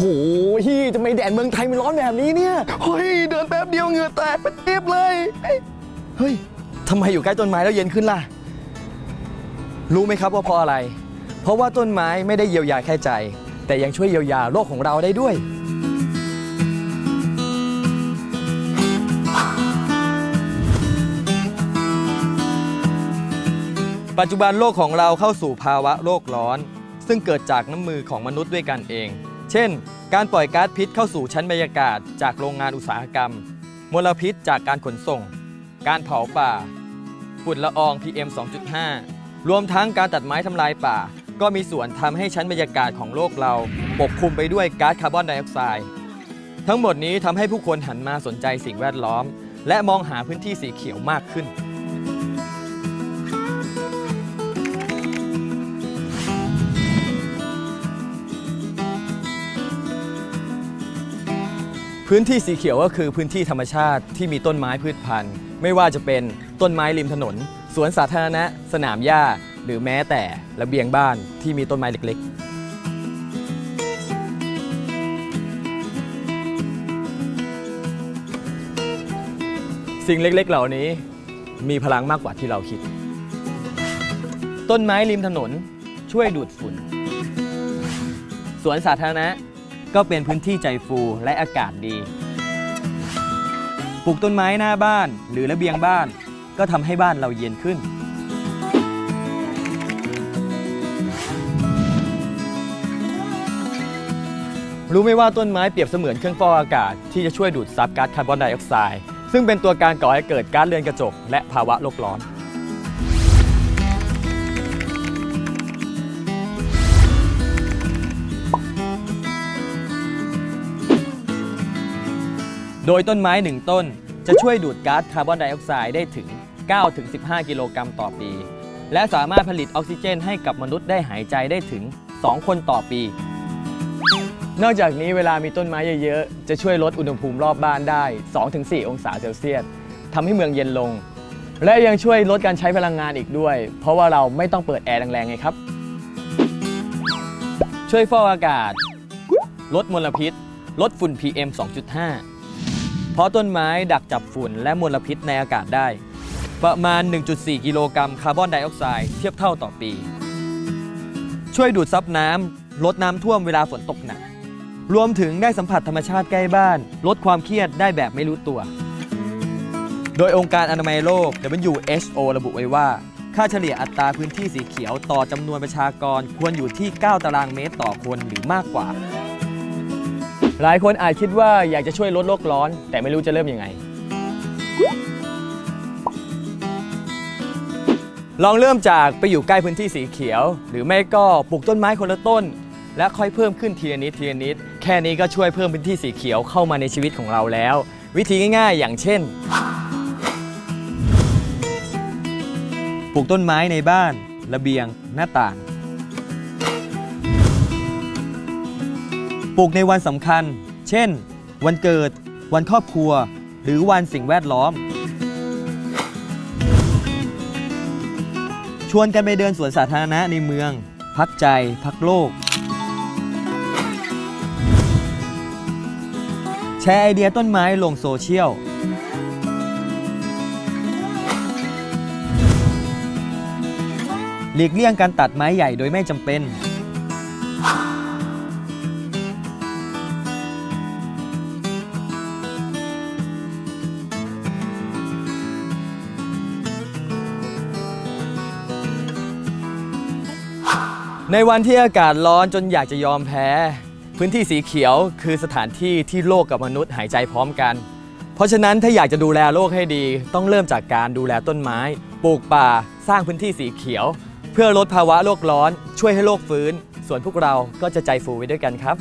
พี่ทำไมแดดเมืองไทยมันร้อนแบบนี้เนี่ย เฮ้ย เดินแป๊บเดียวเหงื่อแตกเป็นเทปเลย เฮ้ยทำไมอยู่ใกล้ต้นไม้แล้วเย็นขึ้นล่ะ รู้ไหมครับว่าเพราะอะไร เพราะว่าต้นไม้ไม่ได้เยียวยาแค่ใจ แต่ยังช่วยเยียวยาโลกของเราได้ด้วย ปัจจุบันโลกของเราเข้าสู่ภาวะโลกร้อน ซึ่งเกิดจากน้ำมือของมนุษย์ด้วยกันเอง เช่น การปล่อยก๊าซพิษเข้าสู่ชั้นบรรยากาศจากโรงงานอุตสาหกรรม มลพิษจากการขนส่ง การเผาป่า ฝุ่นละออง PM 2.5 รวมทั้งการตัดไม้ทำลายป่า ก็มีส่วนทำให้ชั้นบรรยากาศของโลกเรา ปกคลุมไปด้วยก๊าซคาร์บอนไดออกไซด์ ทั้งหมดนี้ทำให้ผู้คนหันมาสนใจสิ่งแวดล้อม และมองหาพื้นที่สีเขียวมากขึ้น พื้นที่สีเขียวก็คือพื้นที่ธรรมชาติที่มีต้นไม้พืชพันธุ์ ไม่ว่าจะเป็นต้นไม้ริมถนน สวนสาธารณะ สนามหญ้า หรือแม้แต่ระเบียงบ้านที่มีต้นไม้เล็กๆสิ่งเล็กๆ เหล่านี้มีพลังมากกว่าที่เราคิด ต้นไม้ริมถนนช่วยดูดฝุ่น สวนสาธารณะ ก็เป็นพื้นที่ใจฟูและอากาศดี ปลูกต้นไม้หน้าบ้านหรือระเบียงบ้าน ก็ทำให้บ้านเราเย็นขึ้น รู้ไหมว่าต้นไม้เปรียบเสมือนเครื่องฟอกอากาศที่จะช่วยดูดซับก๊าซคาร์บอนไดออกไซด์ซึ่งเป็นตัวการก่อให้เกิดก๊าซเรือนกระจกและภาวะโลกร้อน โดยต้นไม้หนึ่งต้นจะช่วยดูดก๊าซคาร์บอนไดออกไซด์ได้ถึง 9-15 กิโลกรัมต่อปี และสามารถผลิตออกซิเจนให้กับมนุษย์ได้หายใจได้ถึง 2 คนต่อปี นอกจากนี้เวลามีต้นไม้เยอะๆ จะช่วยลดอุณหภูมิรอบบ้านได้ 2-4 องศาเซลเซียสทำให้เมืองเย็นลง และยังช่วยลดการใช้พลังงานอีกด้วย เพราะว่าเราไม่ต้องเปิดแอร์แรงๆไงครับ ช่วยฟอกอากาศ ลดมลพิษ ลดฝุ่น PM 2.5 เพราะต้นไม้ดักจับฝุ่นและมลพิษในอากาศได้ ประมาณ 1.4 กิโลกรัมคาร์บอนไดออกไซด์เทียบเท่าต่อปี ช่วยดูดซับน้ำลดน้ำท่วมเวลาฝนตกหนัก รวมถึงได้สัมผัสธรรมชาติใกล้บ้าน ลดความเครียดได้แบบไม่รู้ตัว โดยองค์การอนามัยโลก WHO ระบุไว้ว่าค่าเฉลี่ยอัตราพื้นที่สีเขียวต่อจำนวนประชากรควรอยู่ที่ 9 ตารางเมตรต่อคนหรือมากกว่า หลายคนอาจคิดว่าอยากจะช่วยลดโลกร้อน แต่ไม่รู้จะเริ่มยังไง ลองเริ่มจากไปอยู่ใกล้พื้นที่สีเขียว หรือไม่ก็ปลูกต้นไม้คนละต้น และค่อยเพิ่มขึ้นทีละนิดทีละนิด แค่นี้ก็ช่วยเพิ่มพื้นที่สีเขียวเข้ามาในชีวิตของเราแล้ว วิธีง่ายๆ อย่างเช่น ปลูกต้นไม้ในบ้าน ระเบียงหน้าต่าง ลูกในวันสำคัญ เช่น วันเกิด วันครอบครัว หรือวันสิ่งแวดล้อม ชวนกันไปเดินสวนสาธารณะในเมือง พักใจ พักโลก แชร์ไอเดียต้นไม้ลงโซเชียลหลีกเลี่ยงการตัดไม้ใหญ่โดยไม่จำเป็น ในวันที่อากาศร้อนจนอยากจะยอมแพ้ พื้นที่สีเขียวคือสถานที่ที่โลกกับมนุษย์หายใจพร้อมกัน เพราะฉะนั้นถ้าอยากจะดูแลโลกให้ดี ต้องเริ่มจากการดูแลต้นไม้ ปลูกป่า สร้างพื้นที่สีเขียว เพื่อลดภาวะโลกร้อน ช่วยให้โลกฟื้น ส่วนพวกเราก็จะใจฟูไว้ด้วยกันครับ